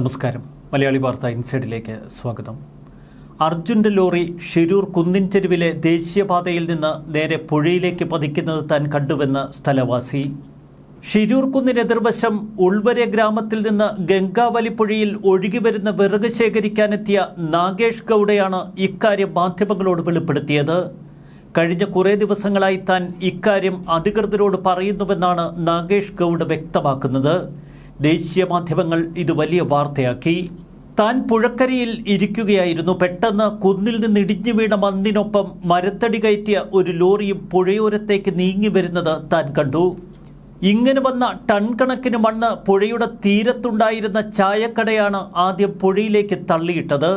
നമസ്കാരം. മലയാളി വാർത്ത ഇൻസൈഡിലേക്ക് സ്വാഗതം. അർജുന്റെ ലോറി ഷിരൂർ കുന്നിൻചെരുവിലെ ദേശീയപാതയിൽ നിന്ന് നേരെ പുഴയിലേക്ക് പതിക്കുന്നത് താൻ കണ്ടുവെന്ന് സ്ഥലവാസി. ഷിരൂർ കുന്നിന് എതിർവശം ഉൾവരെ ഗ്രാമത്തിൽ നിന്ന് ഗംഗാവലി പുഴയിൽ ഒഴുകിവരുന്ന വിറക് ശേഖരിക്കാനെത്തിയ നാഗേഷ് ഗൌഡയാണ് ഇക്കാര്യം മാധ്യമങ്ങളോട് വെളിപ്പെടുത്തിയത്. കഴിഞ്ഞ കുറേ ദിവസങ്ങളായി താൻ ഇക്കാര്യം അധികൃതരോട് പറയുന്നുവെന്നാണ് നാഗേഷ് ഗൌഡ് വ്യക്തമാക്കുന്നത്. ദേശീയ മാധ്യമങ്ങൾ ഇത് വലിയ വാർത്തയാക്കി. താൻ പുഴക്കരയിൽ ഇരിക്കുകയായിരുന്നു. പെട്ടെന്ന് കുന്നിൽ നിന്ന് ഇടിഞ്ഞു വീണ മണ്ണിനൊപ്പം മരത്തടി കയറ്റിയ ഒരു ലോറിയും പുഴയോരത്തേക്ക് നീങ്ങി വരുന്നത് താൻ കണ്ടു. ഇങ്ങനെ വന്ന ടൺ കണക്കിന് മണ്ണ് പുഴയുടെ തീരത്തുണ്ടായിരുന്ന ചായക്കടയാണ് ആദ്യം പുഴയിലേക്ക് തള്ളിയിട്ടത്.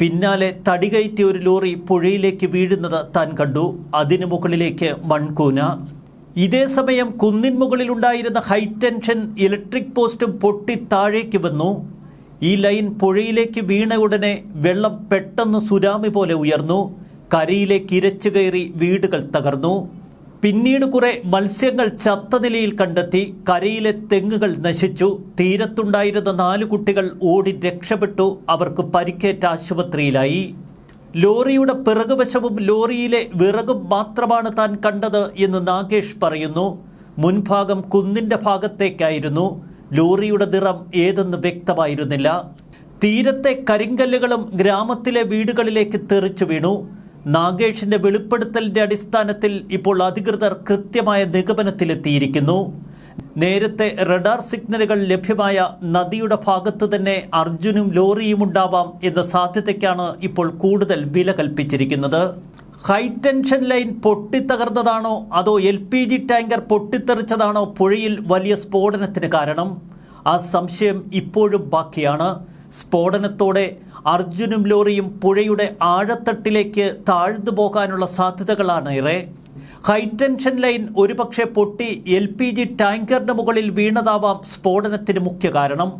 പിന്നാലെ തടി തടികയറ്റിയ ഒരു ലോറി പുഴയിലേക്ക് വീഴുന്നത് താൻ കണ്ടു. അതിനു മുകളിലേക്ക് മൺകൂന. ഇതേ സമയം കുന്നിൻ മുകളിലുണ്ടായിരുന്ന ഹൈ ടെൻഷൻ ഇലക്ട്രിക് പോസ്റ്റും പൊട്ടി താഴേക്ക് വന്നു. ഈ ലൈൻ പുഴയിലേക്ക് വീണ ഉടനെ വെള്ളം പെട്ടെന്ന് സുരാമി പോലെ ഉയർന്നു. കരയിലേക്ക് ഇരച്ചു കയറി വീടുകൾ തകർന്നു. പിന്നീട് കുറെ മത്സ്യങ്ങൾ ചത്ത നിലയിൽ കണ്ടെത്തി. കരയിലെ തെങ്ങുകൾ നശിച്ചു. തീരത്തുണ്ടായിരുന്ന നാലു കുട്ടികൾ ഓടി രക്ഷപ്പെട്ടു. അവർക്ക് പരിക്കേറ്റ ആശുപത്രിയിലായി. ലോറിയുടെ പിറകുവശവും ലോറിയിലെ വിറകും മാത്രമാണ് താൻ കണ്ടത് എന്ന് നാഗേഷ് പറയുന്നു. മുൻഭാഗം കുന്നിന്റെ ഭാഗത്തേക്കായിരുന്നു. ലോറിയുടെ നിറം ഏതെന്ന് വ്യക്തമായിരുന്നില്ല. തീരത്തെ കരിങ്കല്ലുകളും ഗ്രാമത്തിലെ വീടുകളിലേക്ക് തെറിച്ചു വീണു. നാഗേഷിന്റെ വെളിപ്പെടുത്തലിന്റെ അടിസ്ഥാനത്തിൽ ഇപ്പോൾ അധികൃതർ കൃത്യമായ നിഗമനത്തിലെത്തിയിരിക്കുന്നു. നേരത്തെ റഡാർ സിഗ്നലുകൾ ലഭ്യമായ നദിയുടെ ഭാഗത്ത് തന്നെ അർജുനും ലോറിയും ഉണ്ടാവാം എന്ന സാധ്യതയ്ക്കാണ് ഇപ്പോൾ കൂടുതൽ വില കൽപ്പിച്ചിരിക്കുന്നത്. ഹൈടെൻഷൻ ലൈൻ പൊട്ടിത്തകർന്നതാണോ അതോ എൽ പി ജി ടാങ്കർ പൊട്ടിത്തെറിച്ചതാണോ പുഴയിൽ വലിയ സ്ഫോടനത്തിന് കാരണം? ആ സംശയം ഇപ്പോഴും ബാക്കിയാണ്. സ്ഫോടനത്തോടെ അർജുനും ലോറിയും പുഴയുടെ ആഴത്തട്ടിലേക്ക് താഴ്ന്നു പോകാനുള്ള സാധ്യതകളാണ് ഏറെ. ഹൈടെൻഷൻ ലൈൻ ഒരുപക്ഷെ പൊട്ടി എൽ പി ജി ടാങ്കറിന് മുകളിൽ വീണതാവാം സ്ഫോടനത്തിന് മുഖ്യ കാരണം.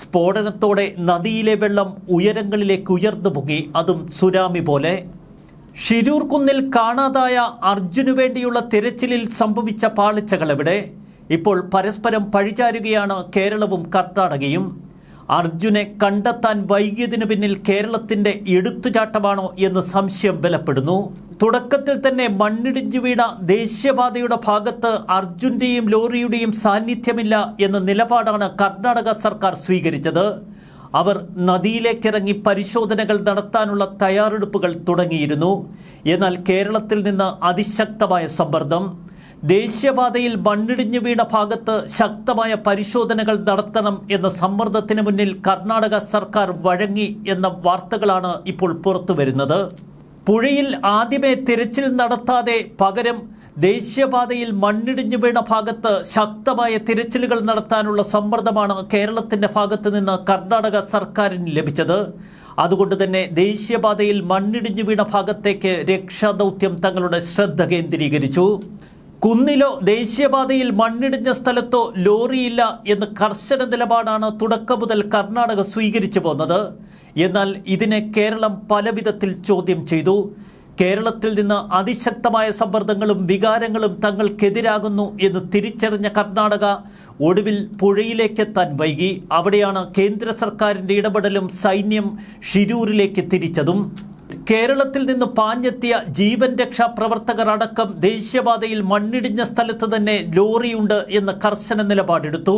സ്ഫോടനത്തോടെ നദിയിലെ വെള്ളം ഉയരങ്ങളിലേക്ക് ഉയർന്നു പൊങ്ങി. അതും സുനാമി പോലെ. ഷിരൂർ കുന്നിൽ കാണാതായ അർജുനു വേണ്ടിയുള്ള തിരച്ചിലിൽ സംഭവിച്ച പാളിച്ചകൾ എവിടെ ഇപ്പോൾ പരസ്പരം പഴിചാരുകയാണ് കേരളവും കർണാടകയും. അർജുനെ കണ്ടെത്താൻ വൈകിയതിനു പിന്നിൽ കേരളത്തിന്റെ എടുത്തുചാട്ടമാണോ എന്ന് സംശയം ബലപ്പെടുന്നു. തുടക്കത്തിൽ തന്നെ മണ്ണിടിഞ്ഞു വീണ ദേശീയപാതയുടെ ഭാഗത്ത് അർജുന്റെയും ലോറിയുടെയും സാന്നിധ്യമില്ല എന്ന നിലപാടാണ് കർണാടക സർക്കാർ സ്വീകരിച്ചത്. അവർ നദിയിലേക്കിറങ്ങി പരിശോധനകൾ നടത്താനുള്ള തയ്യാറെടുപ്പുകൾ തുടങ്ങിയിരുന്നു. എന്നാൽ കേരളത്തിൽ നിന്ന് അതിശക്തമായ സമ്മർദ്ദം. ദേശീയപാതയിൽ മണ്ണിടിഞ്ഞു വീണ ഭാഗത്ത് ശക്തമായ പരിശോധനകൾ നടത്തണം എന്ന സമ്മർദ്ദത്തിന് മുന്നിൽ കർണാടക സർക്കാർ വഴങ്ങി എന്ന വാർത്തകളാണ് ഇപ്പോൾ പുറത്തുവരുന്നത്. പുഴയിൽ ആദ്യമേ തിരച്ചിൽ നടത്താതെ പകരം ദേശീയപാതയിൽ മണ്ണിടിഞ്ഞു വീണ ഭാഗത്ത് ശക്തമായ തിരച്ചിലുകൾ നടത്താനുള്ള സമ്മർദ്ദമാണ് കേരളത്തിന്റെ ഭാഗത്ത് നിന്ന് കർണാടക സർക്കാരിന് ലഭിച്ചത്. അതുകൊണ്ട് തന്നെ ദേശീയപാതയിൽ മണ്ണിടിഞ്ഞു വീണ ഭാഗത്തേക്ക് രക്ഷാദൗത്യം തങ്ങളുടെ ശ്രദ്ധ കേന്ദ്രീകരിച്ചു. കുന്നിലോ ദേശീയപാതയിൽ മണ്ണിടിഞ്ഞ സ്ഥലത്തോ ലോറിയില്ല എന്ന് കർശന നിലപാടാണ് തുടക്കം മുതൽ കർണാടക സ്വീകരിച്ചു പോന്നത്. എന്നാൽ ഇതിനെ കേരളം പലവിധത്തിൽ ചോദ്യം ചെയ്തു. കേരളത്തിൽ നിന്ന് അതിശക്തമായ സമ്മർദ്ദങ്ങളും വികാരങ്ങളും തങ്ങൾക്കെതിരാകുന്നു എന്ന് തിരിച്ചറിഞ്ഞ കർണാടക ഒടുവിൽ പുഴയിലേക്കെത്താൻ വൈകി. അവിടെയാണ് കേന്ദ്ര സർക്കാരിന്റെ ഇടപെടലും സൈന്യം ഷിരൂരിലേക്ക് തിരിച്ചതും. കേരളത്തിൽ നിന്ന് പാഞ്ഞെത്തിയ ജീവൻ രക്ഷാ പ്രവർത്തകർ അടക്കം ദേശീയപാതയിൽ മണ്ണിടിഞ്ഞ സ്ഥലത്ത് തന്നെ ലോറിയുണ്ട് എന്ന കർശന നിലപാടെടുത്തു.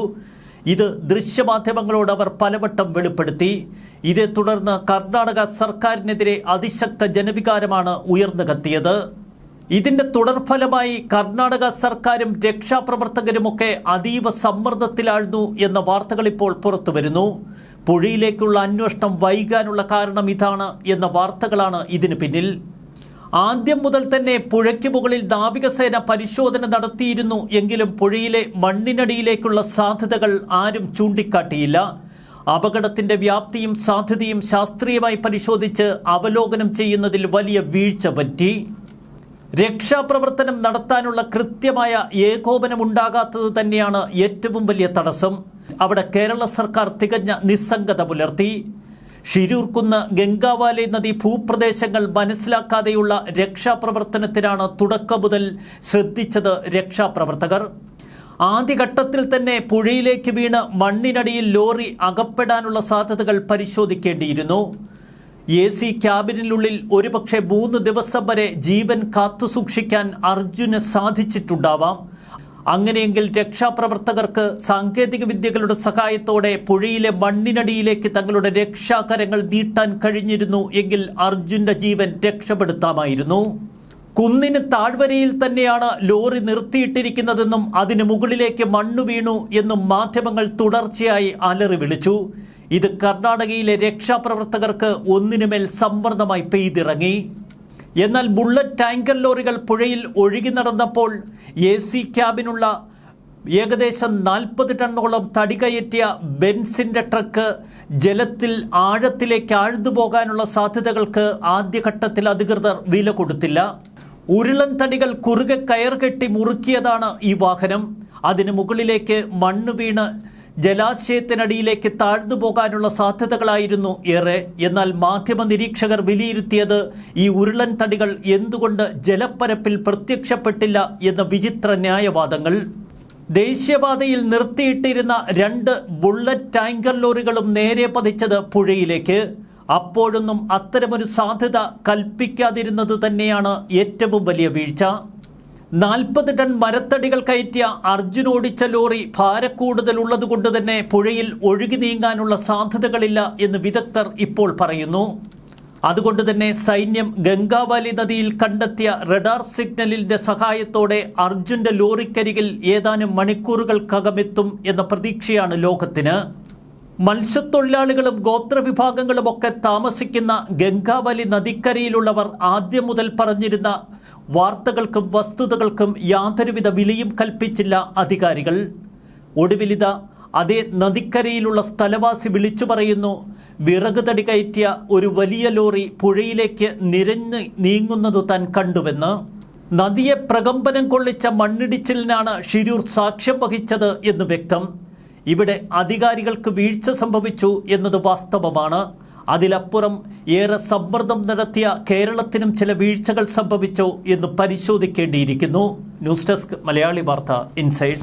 ഇത് ദൃശ്യമാധ്യമങ്ങളോട് അവർ പലവട്ടം വെളിപ്പെടുത്തി. ഇതേ തുടർന്ന് കർണാടക സർക്കാരിനെതിരെ അതിശക്ത ജനവികാരമാണ് ഉയർന്നു കത്തിയത്. ഇതിന്റെ തുടർഫലമായി കർണാടക സർക്കാരും രക്ഷാപ്രവർത്തകരുമൊക്കെ അതീവ സമ്മർദ്ദത്തിലാഴ്ന്നു എന്ന വാർത്തകൾ ഇപ്പോൾ പുറത്തുവരുന്നു. പുഴയിലേക്കുള്ള അന്വേഷണം വൈകാനുള്ള കാരണം ഇതാണ് എന്ന വാർത്തകളാണ് ഇതിന് പിന്നിൽ. ആദ്യം മുതൽ തന്നെ പുഴയ്ക്ക് മുകളിൽ നാവികസേന പരിശോധന നടത്തിയിരുന്നു എങ്കിലും പുഴയിലെ മണ്ണിനടിയിലേക്കുള്ള സാധ്യതകൾ ആരും ചൂണ്ടിക്കാട്ടിയില്ല. അപകടത്തിന്റെ വ്യാപ്തിയും സാധ്യതയും ശാസ്ത്രീയമായി പരിശോധിച്ച് അവലോകനം ചെയ്യുന്നതിൽ വലിയ വീഴ്ച പറ്റി. രക്ഷാപ്രവർത്തനം നടത്താനുള്ള കൃത്യമായ ഏകോപനമുണ്ടാകാത്തത് തന്നെയാണ് ഏറ്റവും വലിയ തടസ്സം. അവിടെ കേരള സർക്കാർ തികഞ്ഞ നിസ്സംഗത പുലർത്തി. ഷിരൂർക്കുന്ന് ഗംഗാവാലി നദി ഭൂപ്രദേശങ്ങൾ മനസ്സിലാക്കാതെയുള്ള രക്ഷാപ്രവർത്തനത്തിനാണ് തുടക്കം മുതൽ ശ്രദ്ധിച്ചത് രക്ഷാപ്രവർത്തകർ. ആദ്യഘട്ടത്തിൽ തന്നെ പുഴയിലേക്ക് വീണ് മണ്ണിനടിയിൽ ലോറി അകപ്പെടാനുള്ള സാധ്യതകൾ പരിശോധിക്കേണ്ടിയിരുന്നു. എ സി ക്യാബിനുള്ളിൽ ഒരുപക്ഷെ മൂന്ന് ദിവസം വരെ ജീവൻ കാത്തുസൂക്ഷിക്കാൻ അർജുന് സാധിച്ചിട്ടുണ്ടാവാം. അങ്ങനെയെങ്കിൽ രക്ഷാപ്രവർത്തകർക്ക് സാങ്കേതിക വിദ്യകളുടെ സഹായത്തോടെ പുഴയിലെ മണ്ണിനടിയിലേക്ക് തങ്ങളുടെ രക്ഷാകരങ്ങൾ നീട്ടാൻ കഴിഞ്ഞിരുന്നു എങ്കിൽ അർജുന്റെ ജീവൻ രക്ഷപ്പെടുത്താമായിരുന്നു. കുന്നിന് താഴ്വരയിൽ തന്നെയാണ് ലോറി നിർത്തിയിട്ടിരിക്കുന്നതെന്നും അതിന് മുകളിലേക്ക് മണ്ണു വീണു എന്നും മാധ്യമങ്ങൾ തുടർച്ചയായി അലറി വിളിച്ചു. ഇത് കർണാടകയിലെ രക്ഷാപ്രവർത്തകർക്ക് ഒന്നിനുമേൽ സമ്മർദ്ദമായി പെയ്തിറങ്ങി. എന്നാൽ ബുള്ളറ്റ് ടാങ്കർ ലോറികൾ പുഴയിൽ ഒഴുകി നടന്നപ്പോൾ എ സി ക്യാബിനുള്ള ഏകദേശം നാൽപ്പത് ടണ്ണോളം തടി കയറ്റിയ ബെൻസിന്റെ ട്രക്ക് ജലത്തിൽ ആഴത്തിലേക്ക് ആഴ്ന്നു പോകാനുള്ള സാധ്യതകൾക്ക് ആദ്യഘട്ടത്തിൽ അധികൃതർ വില കൊടുത്തില്ല. ഉരുളൻ തടികൾ കുറുകെ കയർ കെട്ടി മുറുക്കിയതാണ് ഈ വാഹനം. അതിന് മുകളിലേക്ക് മണ്ണ് വീണ് ജലാശയത്തിനടിയിലേക്ക് താഴ്ന്നു പോകാനുള്ള സാധ്യതകളായിരുന്നു ഏറെ. എന്നാൽ മാധ്യമ നിരീക്ഷകർ വിലയിരുത്തിയത് ഈ ഉരുളൻ തടികൾ എന്തുകൊണ്ട് ജലപ്പരപ്പിൽ പ്രത്യക്ഷപ്പെട്ടില്ല എന്ന വിചിത്ര ന്യായവാദങ്ങൾ. ദേശീയപാതയിൽ നിർത്തിയിട്ടിരുന്ന രണ്ട് ബുള്ളറ്റ് ടാങ്കർ ലോറികളും നേരെ പതിച്ചത് പുഴയിലേക്ക്. അപ്പോഴൊന്നും അത്തരമൊരു സാധ്യത കൽപ്പിക്കാതിരുന്നത് തന്നെയാണ് ഏറ്റവും വലിയ വീഴ്ച. നാൽപ്പത് ടൺ മരത്തടികൾ കയറ്റിയ അർജുൻ ഓടിച്ച ലോറി ഭാരക്കൂടുതൽ ഉള്ളതുകൊണ്ട് തന്നെ പുഴയിൽ ഒഴുകി നീങ്ങാനുള്ള സാധ്യതകളില്ല എന്ന് വിദഗ്ധർ ഇപ്പോൾ പറയുന്നു. അതുകൊണ്ട് തന്നെ സൈന്യം ഗംഗാവാലി നദിയിൽ കണ്ടെത്തിയ റഡാർ സിഗ്നലിന്റെ സഹായത്തോടെ അർജുന്റെ ലോറിക്കരികിൽ ഏതാനും മണിക്കൂറുകൾക്കകമെത്തും എന്ന പ്രതീക്ഷയാണ് ലോകത്തിന്. മത്സ്യത്തൊഴിലാളികളും ഗോത്രവിഭാഗങ്ങളും ഒക്കെ താമസിക്കുന്ന ഗംഗാവലി നദിക്കരയിലുള്ളവർ ആദ്യം മുതൽ പറഞ്ഞിരുന്ന വാർത്തകൾക്കും വസ്തുതകൾക്കും യാതൊരുവിധ വിലയും കൽപ്പിച്ചില്ല അധികാരികൾ. ഒടുവിലിത അതേ നദിക്കരയിലുള്ള സ്ഥലവാസി വിളിച്ചു പറയുന്നു വിറക് തടി കയറ്റിയ ഒരു വലിയ ലോറി പുഴയിലേക്ക് നിരഞ്ഞ് നീങ്ങുന്നത് താൻ കണ്ടുവെന്ന്. നദിയെ പ്രകമ്പനം കൊള്ളിച്ച മണ്ണിടിച്ചിലിനാണ് ഷിരൂർ സാക്ഷ്യം വഹിച്ചത് എന്ന് വ്യക്തം. ഇവിടെ അധികാരികൾക്ക് വീഴ്ച സംഭവിച്ചു എന്നത് വാസ്തവമാണ്. അതിലപ്പുറം ഏറെ സമ്മർദ്ദം നടത്തിയ കേരളത്തിനും ചില വീഴ്ചകൾ സംഭവിച്ചോ എന്ന് പരിശോധിക്കേണ്ടിയിരിക്കുന്നു. ന്യൂസ് ഡെസ്ക് മലയാളി വാർത്ത ഇൻസൈഡ്.